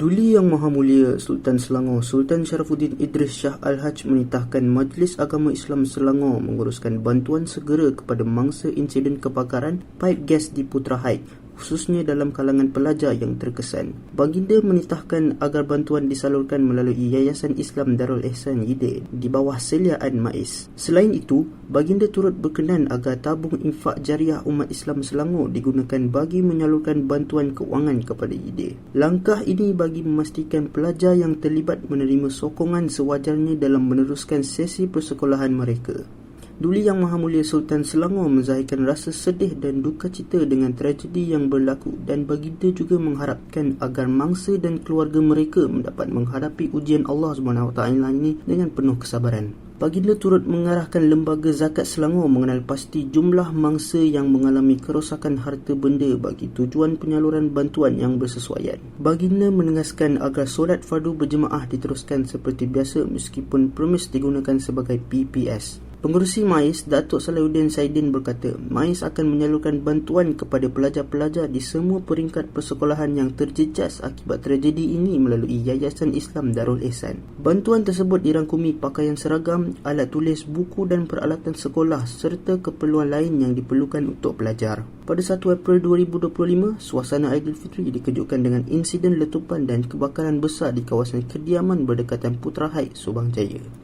Duli Yang Maha Mulia Sultan Selangor Sultan Sharafuddin Idris Shah Al-Haj menitahkan Majlis Agama Islam Selangor menguruskan bantuan segera kepada mangsa insiden kebakaran paip gas di Putra Heights khususnya dalam kalangan pelajar yang terkesan. Baginda menitahkan agar bantuan disalurkan melalui Yayasan Islam Darul Ihsan YIDE di bawah seliaan MAIS. Selain itu, Baginda turut berkenan agar tabung infak jariah umat Islam Selangor digunakan bagi menyalurkan bantuan keuangan kepada YIDE. Langkah ini bagi memastikan pelajar yang terlibat menerima sokongan sewajarnya dalam meneruskan sesi persekolahan mereka. Duli Yang Maha Mulia Sultan Selangor menzahirkan rasa sedih dan duka cita dengan tragedi yang berlaku dan baginda juga mengharapkan agar mangsa dan keluarga mereka mendapat menghadapi ujian Allah SWT ini dengan penuh kesabaran. Baginda turut mengarahkan Lembaga Zakat Selangor mengenal pasti jumlah mangsa yang mengalami kerosakan harta benda bagi tujuan penyaluran bantuan yang bersesuaian. Baginda menegaskan agar solat fardu berjemaah diteruskan seperti biasa meskipun premis digunakan sebagai PPS. Pengurusi MAIS, Datuk Salahuddin Saidin berkata, MAIS akan menyalurkan bantuan kepada pelajar-pelajar di semua peringkat persekolahan yang terjejas akibat tragedi ini melalui Yayasan Islam Darul Ihsan. Bantuan tersebut dirangkumi pakaian seragam, alat tulis, buku dan peralatan sekolah serta keperluan lain yang diperlukan untuk pelajar. Pada 1 April 2025, suasana Aidilfitri dikejutkan dengan insiden letupan dan kebakaran besar di kawasan kediaman berdekatan Putra Heights, Subang Jaya.